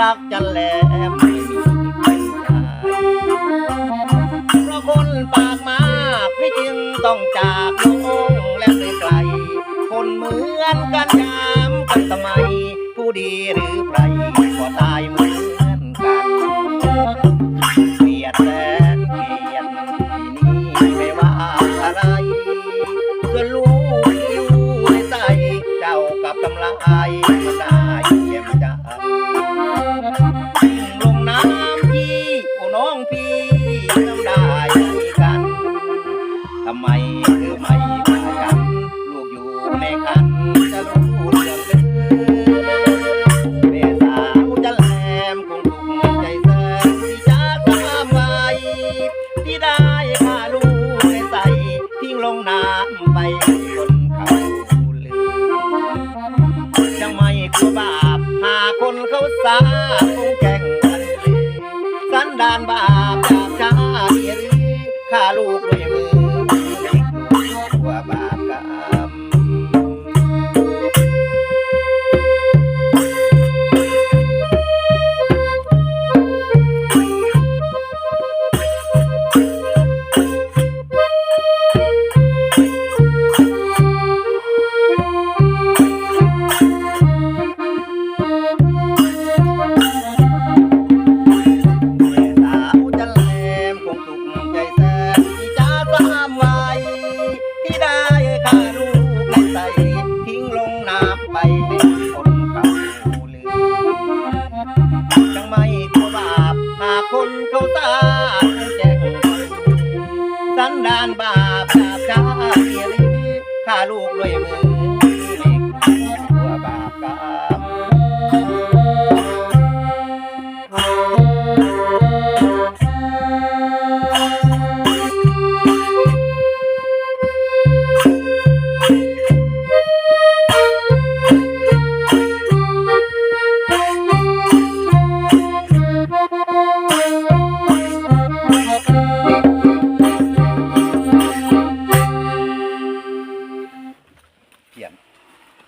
รักจันแหลม สุขใจแสนที่จะสามไว้ที่ได้ข้าลูกในใจทิ้งลงน้ำไปเป็นคนเก่าลืมจังไม่กลับาปหากคนเขาตาแจ้งสันดานบาปบาปชาเรียลข้าลูกด้วยมือ